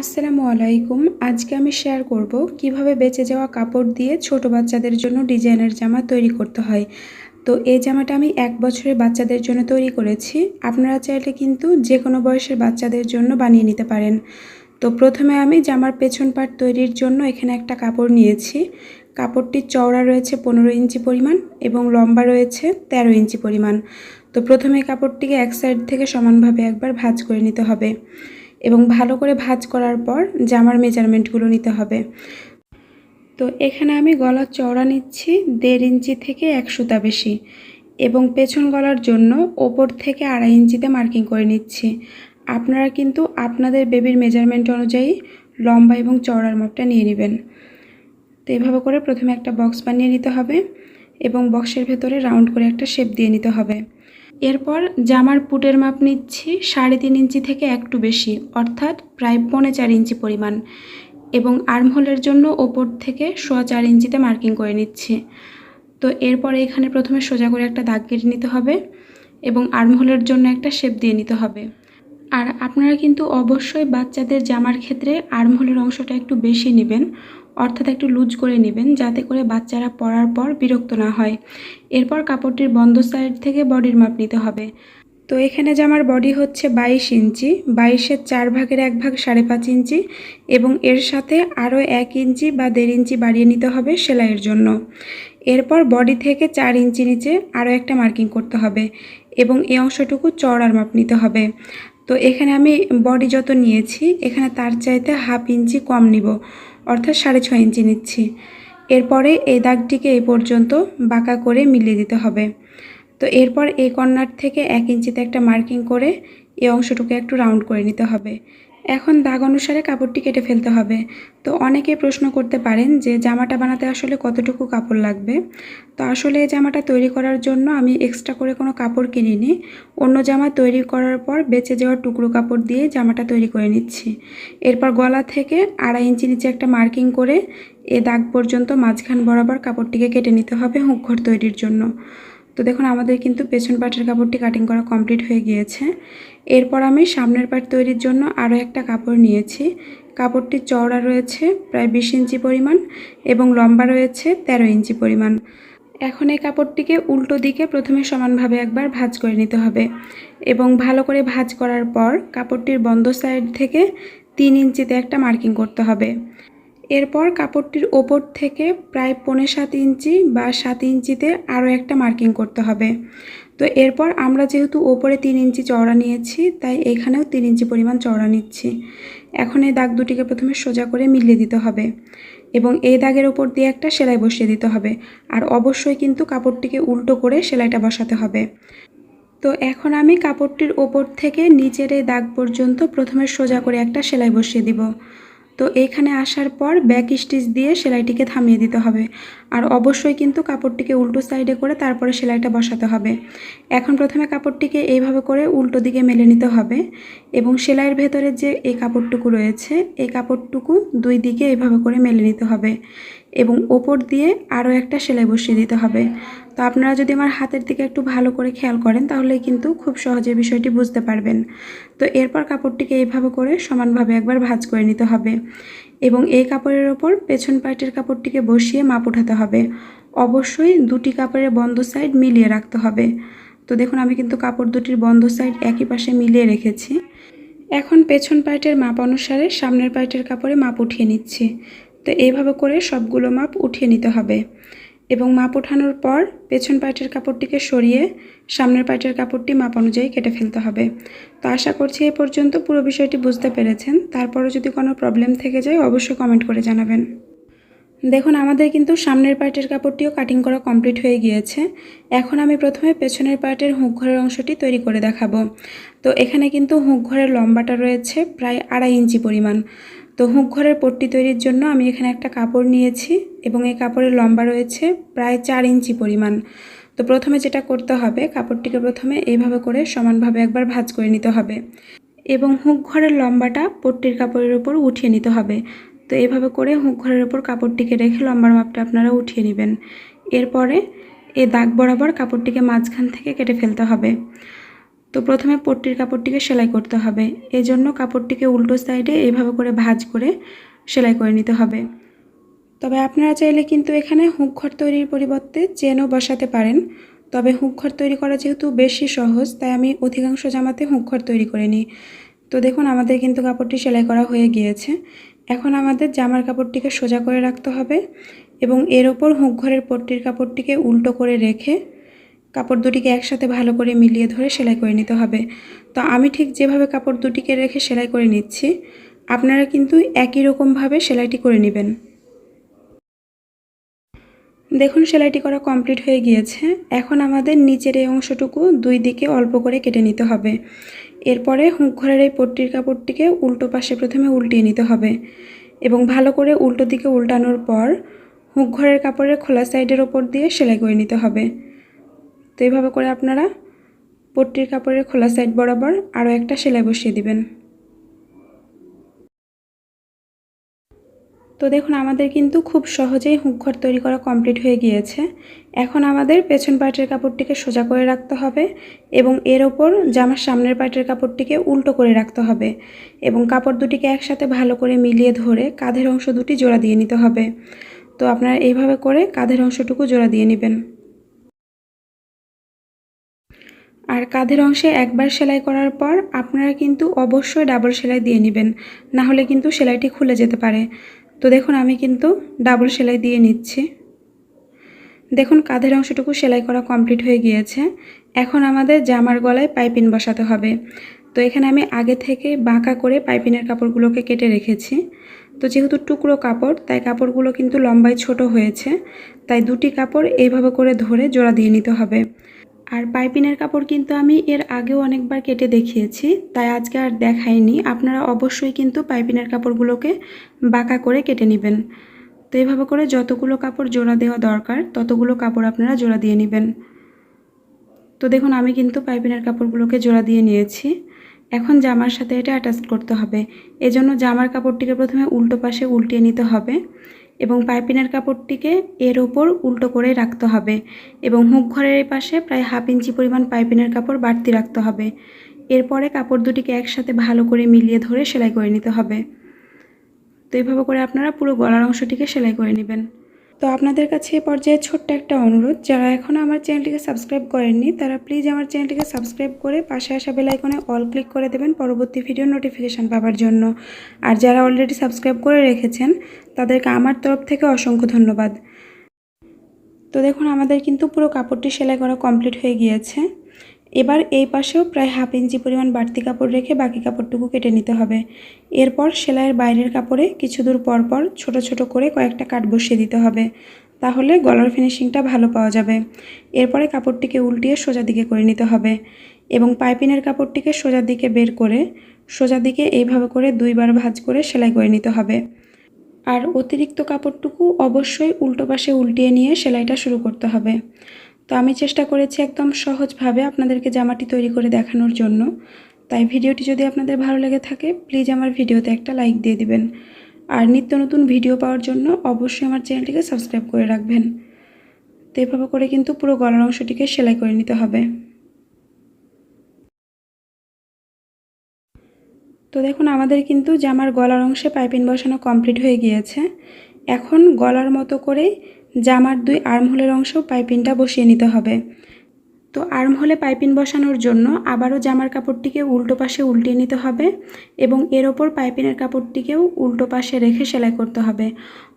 আসসালামু আলাইকুম। আজকে আমি শেয়ার করব কীভাবে বেঁচে যাওয়া কাপড় দিয়ে ছোট বাচ্চাদের জন্য ডিজাইনের জামা তৈরি করতে হয়। তো এই জামাটা আমি এক বছরের বাচ্চাদের জন্য তৈরি করেছি। আপনারা চাইলে কিন্তু যে কোনো বয়সের বাচ্চাদের জন্য বানিয়ে নিতে পারেন। তো প্রথমে আমি জামার পেছন পাট তৈরির জন্য এখানে একটা কাপড় নিয়েছি। কাপড়টির চওড়া রয়েছে পনেরো ইঞ্চি পরিমাণ এবং লম্বা রয়েছে তেরো ইঞ্চি পরিমাণ। তো প্রথমে কাপড়টিকে এক সাইড থেকে সমানভাবে একবার ভাঁজ করে নিতে হবে। এবং ভালো করে ভাজ করার পর জামার মেজারমেন্টগুলো নিতে হবে। তো এখানে আমি গলার চওড়া নিচ্ছি দেড় ইঞ্চি থেকে এক সুতা বেশি এবং পেছন গলার জন্য ওপর থেকে আড়াই ইঞ্চিতে মার্কিং করে নিচ্ছি। আপনারা কিন্তু আপনাদের বেবির মেজারমেন্ট অনুযায়ী লম্বা এবং চওড়ার মাপটা নিয়ে নেবেন। তো এভাবে করে প্রথমে একটা বক্স বানিয়ে নিতে হবে এবং বক্সের ভেতরে রাউন্ড করে একটা শেপ দিয়ে নিতে হবে। এরপর জামার পুটের মাপ নিচ্ছি সাড়ে তিন ইঞ্চি থেকে একটু বেশি, অর্থাৎ প্রায় পৌনে চার ইঞ্চি পরিমাণ। এবং আর্মহোলের জন্য ওপর থেকে সোয়া চার ইঞ্চিতে মার্কিং করে নিচ্ছি। তো এরপর এখানে প্রথমে সোজা করে একটা দাগ কেটে নিতে হবে এবং আর্মহোলের জন্য একটা শেপ দিয়ে নিতে হবে। আর আপনারা কিন্তু অবশ্যই বাচ্চাদের জামার ক্ষেত্রে আর্মহোলের অংশটা একটু বেশি নেবেন অর্থাৎ একটু লুজ করে নেবেন যাতে করে বাচ্চারা পরার পর বিরক্ত না হয়। এরপর কাপড়টির বন্ধ সাইড থেকে বডির মাপ নিতে হবে। তো এখানে জামার বডি হচ্ছে বাইশ ইঞ্চি, বাইশের চার ভাগের এক ভাগ সাড়ে পাঁচ ইঞ্চি এবং এর সাথে আরও এক ইঞ্চি বা দেড় ইঞ্চি বাড়িয়ে নিতে হবে সেলাইয়ের জন্য। এরপর বডি থেকে চার ইঞ্চি নিচে আরও একটা মার্কিং করতে হবে এবং এই অংশটুকু চড়ার মাপ নিতে হবে। তো এখানে আমি বডি যত নিয়েছি, এখানে তার চাইতে হাফ ইঞ্চি কম নিব। অর্থাৎ সাড়ে ছয় ইঞ্চি নিচ্ছি। এরপরে এই দাগটিকে এই পর্যন্ত বাঁকা করে মিলিয়ে দিতে হবে। তো এরপর এই কর্নার থেকে এক ইঞ্চিতে একটা মার্কিং করে এই অংশটুকু একটু রাউন্ড করে নিতে হবে। এখন দাগ অনুসারে কাপড়টি কেটে ফেলতে হবে। তো অনেকে প্রশ্ন করতে পারেন যে, জামাটা বানাতে আসলে কতটুকু কাপড় লাগবে? তো আসলে এই জামাটা তৈরি করার জন্য আমি এক্সট্রা করে কোনো কাপড় কিনিনি। অন্য জামা তৈরি করার পর বেঁচে যাওয়া টুকরো কাপড় দিয়ে জামাটা তৈরি করে নিচ্ছি। এরপর গলা থেকে আড়াই ইঞ্চি নিচে একটা মার্কিং করে এ দাগ পর্যন্ত মাঝখান বরাবর কাপড়টিকে কেটে নিতে হবে হুঁকঘর তৈরির জন্য। তো দেখুন, আমাদের কিন্তু পেছন পাটের কাপড়টি কাটিং করা কমপ্লিট হয়ে গিয়েছে। এরপর আমি সামনের পাট তৈরির জন্য আরও একটা কাপড় নিয়েছি। কাপড়টির চওড়া রয়েছে, প্রায় বিশ ইঞ্চি পরিমাণ এবং লম্বা রয়েছে, তেরো ইঞ্চি পরিমাণ। এখন এই কাপড়টিকে উল্টো দিকে প্রথমে সমানভাবে একবার ভাঁজ করে নিতে হবে এবং ভালো করে ভাঁজ করার পর কাপড়টির বন্ধ সাইড থেকে তিন ইঞ্চিতে একটা মার্কিং করতে হবে। এরপর কাপড়টির ওপর থেকে প্রায় পৌনে সাত ইঞ্চি বা সাত ইঞ্চিতে আরও একটা মার্কিং করতে হবে। তো এরপর আমরা যেহেতু ওপরে তিন ইঞ্চি চওড়া নিয়েছি, তাই এখানেও তিন ইঞ্চি পরিমাণ চওড়া নিচ্ছি। এখন এই দাগ দুটিকে প্রথমে সোজা করে মিলিয়ে দিতে হবে এবং এই দাগের ওপর দিয়ে একটা সেলাই বসিয়ে দিতে হবে। আর অবশ্যই কিন্তু কাপড়টিকে উল্টো করে সেলাইটা বসাতে হবে। তো এখন আমি কাপড়টির ওপর থেকে নিচের এই দাগ পর্যন্ত প্রথমে সোজা করে একটা সেলাই বসিয়ে দিব। তো এইখানে আসার পর ব্যাক স্টিচ দিয়ে সেলাইটিকে থামিয়ে দিতে হবে। আর অবশ্যই কিন্তু কাপড়টিকে উল্টো সাইডে করে তারপরে সেলাইটা বসাতে হবে। এখন প্রথমে কাপড়টিকে এইভাবে করে উল্টো দিকে মেলে নিতে হবে এবং সেলাইয়ের ভেতরে যে এই কাপড়টুকু রয়েছে, এই কাপড়টুকু দুই দিকে এইভাবে করে মেলে নিতে হবে। এবং ওপর দিয়ে আরও একটা সেলাই বসিয়ে দিতে হবে। তো আপনারা যদি আমার হাতের দিকে একটু ভালো করে খেয়াল করেন, তাহলে কিন্তু খুব সহজে বিষয়টি বুঝতে পারবেন। তো এরপর কাপড়টিকে এইভাবে করে সমানভাবে একবার ভাঁজ করে নিতে হবে এবং এই কাপড়ের ওপর পেছন পাইটের কাপড়টিকে বসিয়ে মাপ উঠাতে হবে। অবশ্যই দুটি কাপড়ের বন্ধ সাইড মিলিয়ে রাখতে হবে। তো দেখুন, আমি কিন্তু কাপড় দুটির বন্ধ সাইড একই পাশে মিলিয়ে রেখেছি। এখন পেছন পাইটের মাপ অনুসারে সামনের পাইটের কাপড়ে মাপ উঠিয়ে নিচ্ছি। তো এইভাবে করে সবগুলো মাপ উঠিয়ে নিতে হবে। এবং মাপ ওঠানোর পর পেছন পাইটের কাপড়টিকে সরিয়ে সামনের পাইটের কাপড়টি মাপ অনুযায়ী কেটে ফেলতে হবে। তো আশা করছি এ পর্যন্ত পুরো বিষয়টি বুঝতে পেরেছেন। তারপরও যদি কোনো প্রবলেম থেকে যায়, অবশ্যই কমেন্ট করে জানাবেন। দেখুন, আমাদের কিন্তু সামনের পার্টের কাপড়টিও কাটিং করা কমপ্লিট হয়ে গিয়েছে। এখন আমি প্রথমে পেছনের পার্টের হুঁক ঘরের অংশটি তৈরি করে দেখাবো। তো এখানে কিন্তু হুঁক ঘরের লম্বাটা রয়েছে প্রায় আড়াই ইঞ্চি পরিমাণ। তো হুঁক ঘরের পট্টি তৈরির জন্য আমি এখানে একটা কাপড় নিয়েছি এবং এই কাপড়ের লম্বা রয়েছে প্রায় চার ইঞ্চি পরিমাণ। তো প্রথমে যেটা করতে হবে, কাপড়টিকে প্রথমে এইভাবে করে সমানভাবে একবার ভাঁজ করে নিতে হবে এবং হুঁক ঘরের লম্বাটা পট্টির কাপড়ের উপর উঠিয়ে নিতে হবে। তো এভাবে করে হুঁক ঘরের উপর কাপড়টিকে রেখে লম্বার মাপটা আপনারা উঠিয়ে নেবেন। এরপরে এ দাগ বরাবর কাপড়টিকে মাঝখান থেকে কেটে ফেলতে হবে। তো প্রথমে পট্টির কাপড়টিকে সেলাই করতে হবে। এজন্য কাপড়টিকে উল্টো সাইডে এইভাবে করে ভাঁজ করে সেলাই করে নিতে হবে। তবে আপনারা চাইলে কিন্তু এখানে হুক ঘর তৈরির পরিবর্তে চেনও বসাতে পারেন। তবে হুক ঘর তৈরি করা যেহেতু বেশি সহজ, তাই আমি অধিকাংশ জামাতে হুঁক ঘর তৈরি করে নিই। তো দেখুন, আমাদের কিন্তু কাপড়টি সেলাই করা হয়ে গিয়েছে। এখন আমাদের জামার কাপড়টিকে সোজা করে রাখতে হবে এবং এর ওপর হুক ঘরের পট্টির কাপড়টিকে উল্টো করে রেখে কাপড় দুটিকে একসাথে ভালো করে মিলিয়ে ধরে সেলাই করে নিতে হবে। তো আমি ঠিক যেভাবে কাপড় দুটিকে রেখে সেলাই করে নিচ্ছি, আপনারা কিন্তু একই রকমভাবে সেলাইটি করে নেবেন। দেখুন, সেলাইটি করা কমপ্লিট হয়ে গিয়েছে। এখন আমাদের নিচের এই অংশটুকু দুই দিকে অল্প করে কেটে নিতে হবে। এরপরে হুঁক ঘরের এই পট্টির কাপড়টিকে উল্টো পাশে প্রথমে উল্টিয়ে নিতে হবে এবং ভালো করে উল্টো দিকে উল্টানোর পর হুঁক ঘরের কাপড়ের খোলা সাইডের ওপর দিয়ে সেলাই করে নিতে হবে। তো এইভাবে করে আপনারা পট্টির কাপড়ের খোলা সাইড বরাবর আরও একটা সেলাই বসিয়ে দিবেন। তো দেখুন, আমাদের কিন্তু খুব সহজেই হুঁকঘর তৈরি করা কমপ্লিট হয়ে গিয়েছে। এখন আমাদের পেছন পাটের কাপড়টিকে সোজা করে রাখতে হবে এবং এর ওপর জামার সামনের পাটের কাপড়টিকে উল্টো করে রাখতে হবে এবং কাপড় দুটিকে একসাথে ভালো করে মিলিয়ে ধরে কাঁধের অংশ দুটি জোড়া দিয়ে নিতে হবে। তো আপনারা এইভাবে করে কাঁধের অংশটুকু জোড়া দিয়ে নেবেন। আর কাঁধের অংশে একবার সেলাই করার পর আপনারা কিন্তু অবশ্যই ডাবল সেলাই দিয়ে নেবেন, না হলে কিন্তু সেলাইটি খুলে যেতে পারে। তো দেখুন, আমি কিন্তু ডাবল সেলাই দিয়ে নিচ্ছি। দেখুন, কাঁধের অংশটুকু সেলাই করা কমপ্লিট হয়ে গিয়েছে। এখন আমাদের জামার গলায় পাইপিন বসাতে হবে। তো এখানে আমি আগে থেকে বাঁকা করে পাইপিনের কাপড়গুলোকে কেটে রেখেছি। তো যেহেতু টুকরো কাপড়, তাই কাপড়গুলো কিন্তু লম্বায় ছোট হয়েছে। তাই দুটি কাপড় এইভাবে করে ধরে জোড়া দিয়ে নিতে হবে। আর পাইপিনের কাপড় কিন্তু আমি এর আগেও অনেকবার কেটে দেখিয়েছি, তাই আজকে আর দেখাইনি। আপনারা অবশ্যই কিন্তু পাইপিনের কাপড়গুলোকে বাঁকা করে কেটে নেবেন। তো এইভাবে করে যতগুলো কাপড় জোড়া দেওয়া দরকার, ততগুলো কাপড় আপনারা জোড়া দিয়ে নেবেন। তো দেখুন, আমি কিন্তু পাইপিনের কাপড়গুলোকে জোড়া দিয়ে নিয়েছি। এখন জামার সাথে এটা অ্যাটাচ করতে হবে। এজন্য জামার কাপড়টিকে প্রথমে উল্টো পাশে উল্টিয়ে নিতে হবে। এবং পাইপিনের কাপড়টিকে এর ওপর উল্টো করে রাখতে হবে এবং হুক ঘরের পাশে প্রায় হাফ ইঞ্চি পরিমাণ পাইপিনের কাপড় বাড়তি রাখতে হবে। এরপরে কাপড় দুটিকে একসাথে ভালো করে মিলিয়ে ধরে সেলাই করে নিতে হবে। তো এইভাবে করে আপনারা পুরো গলার অংশটিকে সেলাই করে নেবেন। তো আপনাদের কাছে এ পর্যায়ে ছোট্ট একটা অনুরোধ, যারা এখনও আমার চ্যানেলটিকে সাবস্ক্রাইব করেননি, তারা প্লিজ আমার চ্যানেলটিকে সাবস্ক্রাইব করে পাশে আসা বেলাইকনে অল ক্লিক করে দেবেন পরবর্তী ভিডিও নোটিফিকেশান পাওয়ার জন্য। আর যারা অলরেডি সাবস্ক্রাইব করে রেখেছেন, তাদেরকে আমার তরফ থেকে অসংখ্য ধন্যবাদ। তো দেখুন, আমাদের কিন্তু পুরো কাপড়টি সেলাই করা কমপ্লিট হয়ে গিয়েছে। এবার এই পাশেও প্রায় হাফ ইঞ্চি পরিমাণ বাড়তি কাপড় রেখে বাকি কাপড়টুকু কেটে নিতে হবে। এরপর সেলাইয়ের বাইরের কাপড়ে কিছু দূর পর পর ছোট ছোট করে কয়েকটা কাট বসিয়ে দিতে হবে। তাহলে গলার ফিনিশিংটা ভালো পাওয়া যাবে। এরপরে কাপড়টিকে উল্টিয়ে সোজা দিকে করে নিতে হবে এবং পাইপিনের কাপড়টিকে সোজা দিকে বের করে সোজা দিকে এইভাবে করে দুইবার ভাঁজ করে সেলাই করে নিতে হবে। আর অতিরিক্ত কাপড়টুকু অবশ্যই উল্টো পাশে উল্টিয়ে নিয়ে সেলাইটা শুরু করতে হবে। তো আমি চেষ্টা করেছি একদম সহজভাবে আপনাদেরকে জামাটি তৈরি করে দেখানোর জন্য। তাই ভিডিওটি যদি আপনাদের ভালো লেগে থাকে প্লিজ আমার ভিডিওতে একটা লাইক দিয়ে দিবেন। আর নিত্য নতুন ভিডিও পাওয়ার জন্য অবশ্যই আমার চ্যানেলটিকে সাবস্ক্রাইব করে রাখবেন। তো এভাবে করে কিন্তু পুরো গলার অংশটিকে সেলাই করে নিতে হবে। তো দেখুন, আমাদের কিন্তু জামার গলার অংশে পাইপিং বসানো কমপ্লিট হয়ে গিয়েছে। এখন গলার মতো করে জামার দুই আর্মহোলের অংশ পাইপিনটা বসিয়ে নিতে হবে। তো আর্মহোলে পাইপিন বসানোর জন্য আবারও জামার কাপড়টিকে উল্টো পাশে উল্টিয়ে নিতে হবে এবং এর ওপর পাইপিনের কাপড়টিকেও উল্টো পাশে রেখে সেলাই করতে হবে।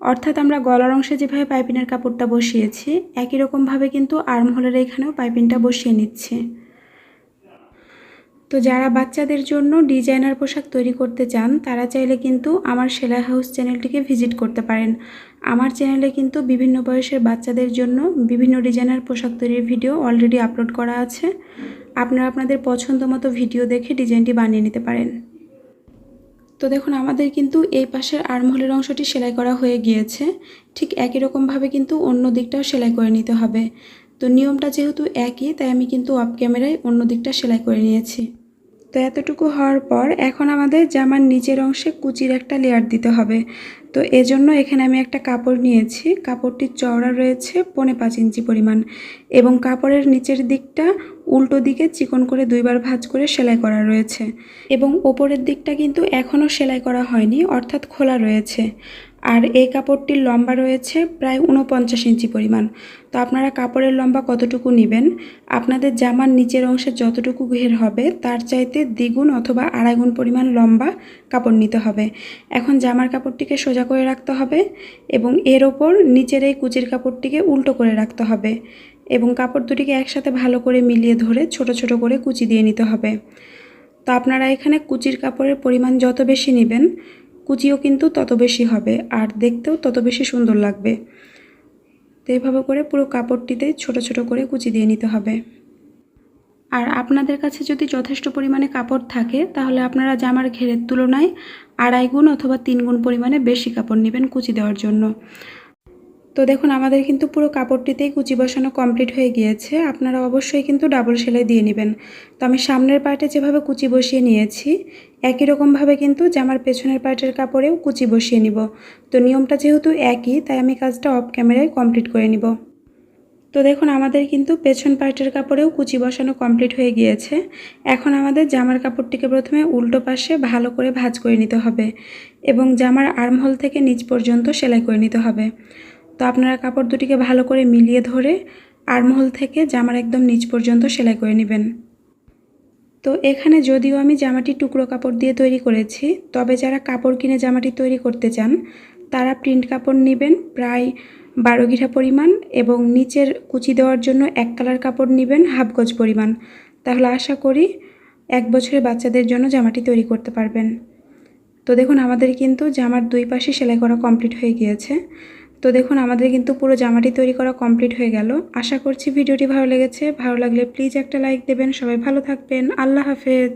অর্থাৎ আমরা গলার অংশে যেভাবে পাইপিনের কাপড়টা বসিয়েছি, একই রকমভাবে কিন্তু আর্মহোলের এখানেও পাইপিনটা বসিয়ে নিচ্ছে। তো যারা বাচ্চাদের জন্য ডিজাইনার পোশাক তৈরি করতে চান, তারা চাইলে কিন্তু আমার সেলাই হাউস চ্যানেলটিকে ভিজিট করতে পারেন। আমার চ্যানেলে কিন্তু বিভিন্ন বয়সের বাচ্চাদের জন্য বিভিন্ন ডিজাইনার পোশাক তৈরির ভিডিও অলরেডি আপলোড করা আছে। আপনারা আপনাদের পছন্দ মতো ভিডিও দেখে ডিজাইনটি বানিয়ে নিতে পারেন। তো দেখুন, আমাদের কিন্তু এই পাশের আর্মহোলের অংশটি সেলাই করা হয়ে গিয়েছে। ঠিক একই রকমভাবে কিন্তু অন্য দিকটাও সেলাই করে নিতে হবে। তো নিয়মটা যেহেতু একই, তাই আমি কিন্তু অফ ক্যামেরায় অন্য দিকটা সেলাই করে নিয়েছি। তো এতটুকু হওয়ার পর এখন আমাদের জামার নিচের অংশে কুচির একটা লেয়ার দিতে হবে। তো এজন্য এখানে আমি একটা কাপড় নিয়েছি। কাপড়টির চওড়া রয়েছে পনে পাঁচ ইঞ্চি পরিমাণ এবং কাপড়ের নিচের দিকটা উল্টো দিকে চিকন করে দুইবার ভাঁজ করে সেলাই করা রয়েছে। এবং ওপরের দিকটা কিন্তু এখনও সেলাই করা হয়নি, অর্থাৎ খোলা রয়েছে। আর এই কাপড়টির লম্বা রয়েছে প্রায় উনপঞ্চাশ ইঞ্চি পরিমাণ। তো আপনারা কাপড়ের লম্বা কতটুকু নেবেন? আপনাদের জামার নিচের অংশে যতটুকু ঘের হবে, তার চাইতে দ্বিগুণ অথবা আড়াই গুণ পরিমাণ লম্বা কাপড় নিতে হবে। এখন জামার কাপড়টিকে সোজা করে রাখতে হবে এবং এর ওপর নিচের এই কুচির কাপড়টিকে উল্টো করে রাখতে হবে এবং কাপড় দুটিকে একসাথে ভালো করে মিলিয়ে ধরে ছোট ছোট করে কুচি দিয়ে নিতে হবে। তো আপনারা এখানে কুচির কাপড়ের পরিমাণ যত বেশি নেবেন কুচিও কিন্তু তত বেশি হবে, আর দেখতেও তত বেশি সুন্দর লাগবে। তো এইভাবে করে পুরো কাপড়টিতে ছোট ছোট করে কুচি দিয়ে নিতে হবে। আর আপনাদের কাছে যদি যথেষ্ট পরিমাণে কাপড় থাকে, তাহলে আপনারা জামার ঘেরের তুলনায় আড়াই গুণ অথবা তিন গুণ পরিমাণে বেশি কাপড় নেবেন কুচি দেওয়ার জন্য। তো দেখুন, আমাদের কিন্তু পুরো কাপড়টিতেই কুচি বসানো কমপ্লিট হয়ে গিয়েছে। আপনারা অবশ্যই কিন্তু ডাবল সেলাই দিয়ে নেবেন। তো আমি সামনের পার্টে যেভাবে কুচি বসিয়ে নিয়েছি, একই রকমভাবে কিন্তু জামার পেছনের পার্টের কাপড়েও কুচি বসিয়ে নিব। তো নিয়মটা যেহেতু একই, তাই আমি কাজটা অফ ক্যামেরায় কমপ্লিট করে নিব। তো দেখুন, আমাদের কিন্তু পেছন পার্টের কাপড়েও কুচি বসানো কমপ্লিট হয়ে গিয়েছে। এখন আমাদের জামার কাপড়টিকে প্রথমে উল্টো পাশে ভালো করে ভাঁজ করে নিতে হবে এবং জামার আর্মহোল থেকে নিচ পর্যন্ত সেলাই করে নিতে হবে। তো আপনারা কাপড় দুটিকে ভালো করে মিলিয়ে ধরে আর্মহোল থেকে জামার একদম নিচ পর্যন্ত সেলাই করে নেবেন। তো এখানে যদিও আমি জামাটি টুকরো কাপড় দিয়ে তৈরি করেছি, তবে যারা কাপড় কিনে জামাটি তৈরি করতে চান, তারা প্রিন্ট কাপড় নেবেন, প্রায় বারো গিরা পরিমাণ এবং নিচের কুচি দেওয়ার জন্য এক কালার কাপড় নেবেন, হাফ গজ পরিমাণ। তাহলে আশা করি এক বছরের বাচ্চাদের জন্য জামাটি তৈরি করতে পারবেন। তো দেখুন, আমাদের কিন্তু জামার দুই পাশে সেলাই করা কমপ্লিট হয়ে গিয়েছে। তো দেখুন, আমাদের কিন্তু পুরো জামাটি তৈরি করা কমপ্লিট হয়ে গেল। আশা করছি ভিডিওটি ভালো লেগেছে। ভালো লাগলে প্লিজ একটা লাইক দেবেন। সবাই ভালো থাকবেন। আল্লাহ হাফেজ।